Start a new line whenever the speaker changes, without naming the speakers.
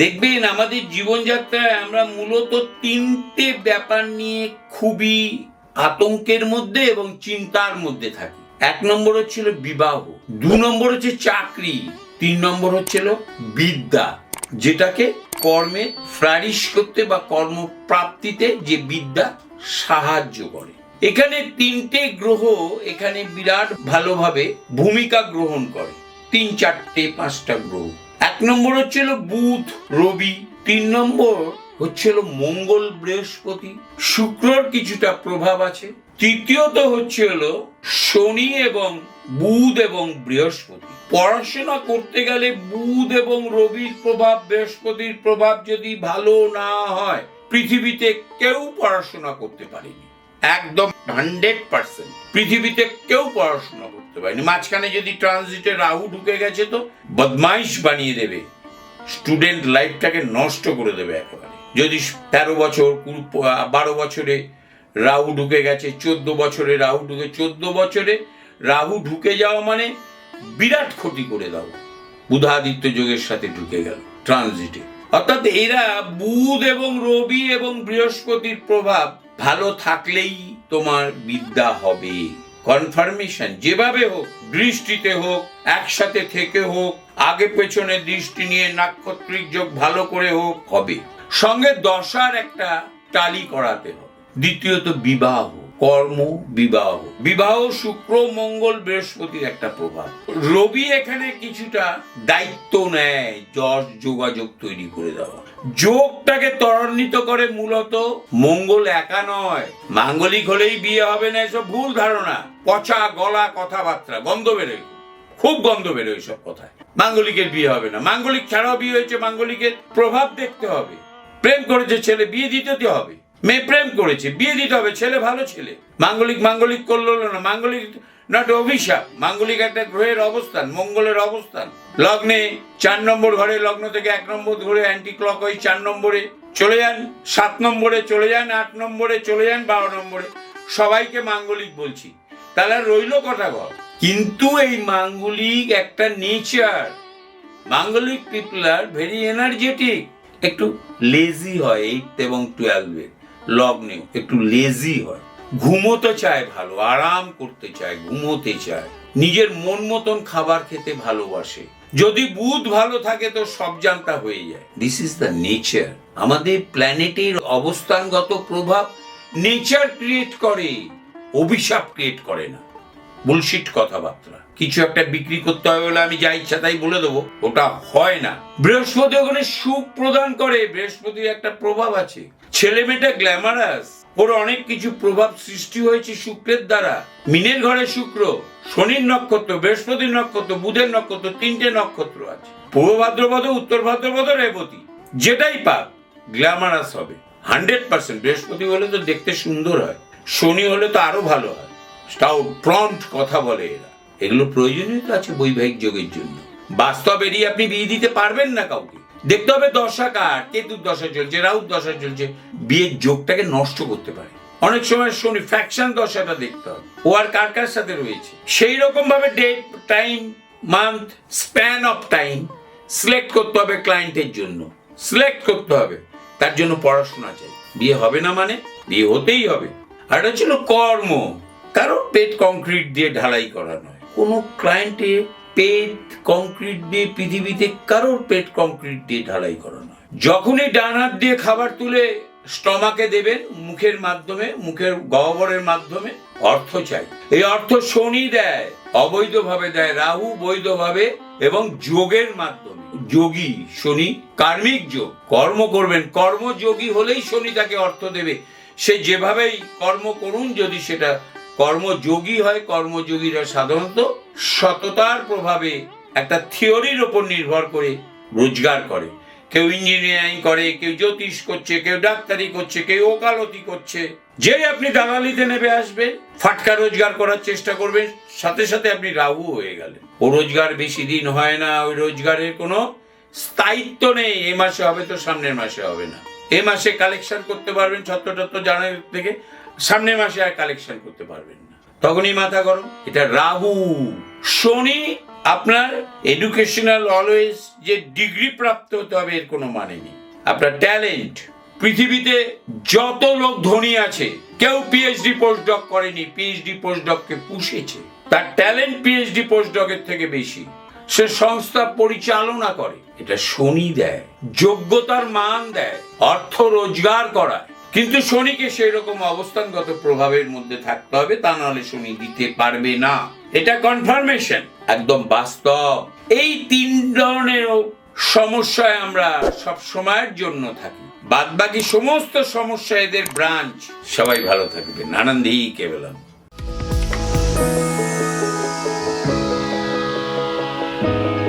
দেখবেন আমাদের জীবনযাত্রায় আমরা মূলত তিনটে ব্যাপার নিয়ে খুবই আতঙ্কের মধ্যে এবং চিন্তার মধ্যে থাকি। এক নম্বর হচ্ছিল বিবাহ, দু নম্বর হচ্ছে চাকরি, তিন নম্বর হচ্ছিল বিদ্যা, যেটাকে কর্মে ফ্লারিশ করতে বা কর্মপ্রাপ্তিতে যে বিদ্যা সাহায্য করে। এখানে তিনটে গ্রহ এখানে বিরাট ভালোভাবে ভূমিকা গ্রহণ করে। তিন, চারটে, পাঁচটা গ্রহ। এক নম্বর হচ্ছিল বুধ, রবি, তিন নম্বর হচ্ছিল মঙ্গল, বৃহস্পতি, শুক্রর কিছুটা প্রভাব আছে। তৃতীয়ত হচ্ছে হলো শনি এবং বুধ এবং বৃহস্পতি। পড়াশোনা করতে গেলে বুধ এবং রবির প্রভাব, বৃহস্পতির প্রভাব যদি ভালো না হয়, পৃথিবীতে কেউ পড়াশোনা করতে পারেনি। একদম হান্ড্রেড পার্সেন্ট পৃথিবীতে কেউ পড়াশোনা করতে পারেনি। মাঝখানে যদি ট্রানজিটে রাহু ঢুকে গেছে তো বদমাইশ বানিয়ে দেবে। স্টুডেন্ট লাইফটাকে নষ্ট করে দেবে একেবারে। যদি তেরো বছর বারো বছরে রাহু ঢুকে গেছে, চোদ্দ বছরে রাহু ঢুকে, চোদ্দ বছরে রাহু ঢুকে যাওয়া মানে বিরাট ক্ষতি করে দাও। বুধাদিত্য যোগের সাথে ঢুকে গেল ট্রানজিটে অর্থাৎ এরা বুধ এবং রবি এবং বৃহস্পতির প্রভাব ভালো থাকলেই তোমার বিদ্যা হবে। কনফার্মেশন যেভাবে হোক, দৃষ্টিতে হোক, একসাথে থেকে হোক, আগে পেছনে দৃষ্টি নিয়ে নাক্ষত্রিক যোগ ভালো করে হোক, হবে। সঙ্গে দশার একটা টালি করাতে হবে। দ্বিতীয়ত বিবাহ, কর্ম, বিবাহ। বিবাহ, শুক্র, মঙ্গল, বৃহস্পতির একটা প্রভাব। রবি এখানে কিছুটা দায়িত্ব নেয়, যশ যোগাযোগ তৈরি করে দেওয়া। যোগটাকে ত্বরান্বিত করে মূলত মঙ্গল একা নয়। মাঙ্গলিক হলেই বিয়ে হবে না এসব ভুল ধারণা। পচা গলা কথাবার্তা, গন্ধ বেরোয়। খুব গন্ধ বেরোয় সব কথায়। মাঙ্গলিকের বিয়ে হবে না। মাঙ্গলিক ছাড়াও বিয়ে হয়েছে, মাঙ্গলিকের প্রভাব দেখতে হবে। প্রেম করেছে ছেলে, বিয়ে দিতে হবে। মেয়ে প্রেম করেছে, বিয়ে দিতে হবে, ছেলে ভালো ছেলে। মাঙ্গলিক মাঙ্গলিক করল না, মাঙ্গলিক নট অভিশাপ, মাঙ্গলিক একটা গ্রহের অবস্থান, মঙ্গলের অবস্থান। লগ্নে চার নম্বর ঘরে, লগ্ন থেকে এক নম্বর ঘরে অ্যান্টি ক্লক ওই চার নম্বরে চলে যান, সাত নম্বরে চলে যান, আট নম্বরে চলে যান, বারো নম্বরে। সবাইকে মাঙ্গলিক বলছি। তাহলে রইল কথা ঘর কিন্তু এই মাঙ্গলিক একটা nature. Manglik people are very energetic একটু লেজি হয় এইট এবং টুয়েলভে লগ্নেও একটু লেজি হয়। ঘুমোতে চায় ভালো, আরাম করতে চায়, ঘুমোতে চায়। নিজের মন মতন খাবার খেতে ভালোবাসে। যদি বুধ ভালো থাকে তো সব জানটা হয়ে যায়। দিস ইজ দ্য নেচার আমাদের প্ল্যানেটের অবস্থানগত প্রভাব নেচার ক্রিয়েট করে, অভিশাপ ক্রিয়েট করে না। বুলশিট কথাবার্তা। কিছু একটা বিক্রি করতে হবে বলে আমি যা ইচ্ছা তাই বলে দেবো। ওটা হয় না। বৃহস্পতি ওখানে সুখ প্রদান করে। বৃহস্পতির একটা প্রভাব আছে। ছেলে মেয়েটা গ্ল্যামারাস ওর অনেক কিছু প্রভাব সৃষ্টি হয়েছে শুক্রের দ্বারা। মিনের ঘরে শুক্র, শনির নক্ষত্র, বৃহস্পতির নক্ষত্র, বুধের নক্ষত্র, তিনটে নক্ষত্র আছে। পূর্ব ভাদ্রপদ, উত্তর ভাদ্রপদ, রেবতী। যেটাই পাক গ্ল্যামারাস হবে। Hundred percent. বৃহস্পতি হলে তো দেখতে সুন্দর হয়। শনি হলে তো আরও ভালো হয়। স্টাউট প্রম্পট কথা বলে এরা। এগুলো প্রয়োজনীয়তা আছে বৈবাহিক যোগের জন্য। বাস্তব এড়িয়ে আপনি বিয়ে দিতে পারবেন না কাউকে। দেখতে হবে দশা কার কেতুর দশা চলছে রাহুর দশা চলছে। বিয়ের যোগটাকে নষ্ট করতে পারে। অনেক সময় শনি ফ্যাকশন দশাটা দেখতে হবে। ও আর কার কার সাথে রয়েছে? সেই রকম ভাবে date time month span of time select করতে হবে ক্লায়েন্টের জন্য। সিলেক্ট করতে হবে। তার জন্য পড়াশোনা চাই। বিয়ে হবে না মানে? বিয়ে হতেই হবে। আর এটা ছিল কর্ম। কারোর পেট কংক্রিট দিয়ে ঢালাই করা নয়। কোনো ক্লায়েন্টে পেট কংক্রিট দিয়ে পৃথিবীতে কারোর পেট কংক্রিট দিয়ে ঢালাই করা নয়। যখনই ডান হাত দিয়ে খাবার তুলে স্টমাকে দেবেন, মুখের মাধ্যমে, মুখের গহ্বরের মাধ্যমে অর্থ চাই। এই অর্থ শনি দেয়, অবৈধভাবে দেয়, রাহু বৈধভাবে এবং যোগের মাধ্যমে। যোগী শনি, কার্মিক যোগ। কর্ম করবেন, কর্মযোগী হলেই শনি তাকে অর্থ দেবে। সে যেভাবেই কর্ম করুন, যদি সেটা কর্মযোগী হয়, কর্মযোগীরা সাধারণত সততার প্রভাবে একটা থিওরির ওপর নির্ভর করে রোজগার করে। কেউ ইঞ্জিনিয়ারিং করে, কেউ জ্যোতিষ করছে, কেউ ডাক্তারি করছে, কেউ ওকালতি করছে। যেই আপনি দালালিতে নেবে আসবেন, ফাটকা রোজগার করার চেষ্টা করবেন, সাথে সাথে আপনি রাহু হয়ে গেলেন। ও রোজগার বেশি দিন হয় না, ওই রোজগারের কোনো স্থায়িত্ব নেই। এ মাসে হবে তো সামনের মাসে হবে না। এ মাসে কালেকশন করতে পারবেন ছত্র টত্র জানার থেকে। সামনের মাসে আর কালেকশন করতে পারবেন না। তখনই মাথা গরম। এটা রাহু। শনি, আপনার এডুকেশনাল অলওয়েজ যে ডিগ্রি প্রাপ্ত হতে হবে, এর কোনো মানে নেই। আপনার ট্যালেন্ট পৃথিবীতে যত লোক ধনী আছে, কেউ পিএইচডি পোস্ট ডক করেনি পিএইচডি পোস্টডককে পুষেছে। তার ট্যালেন্ট পিএইচডি পোস্টডকের থেকে বেশি। সে সংস্থা পরিচালনা করে। এটা শনি দেয়, যোগ্যতার মান দেয়, অর্থ রোজগার করায়। কিন্তু শনিকে সেই রকম অবস্থানগত প্রভাবের মধ্যে থাকতে হবে, তা নাহলে শনি দিতে পারবে না। এটা কনফার্মেশন একদম বাস্তব। এই তিন ধরনের সমস্যায় আমরা সব সময়ের জন্য থাকি। বাদ বাকি সমস্ত সমস্যা এদের ব্রাঞ্চ সবাই ভালো থাকবে। নানান কেবলাম thank you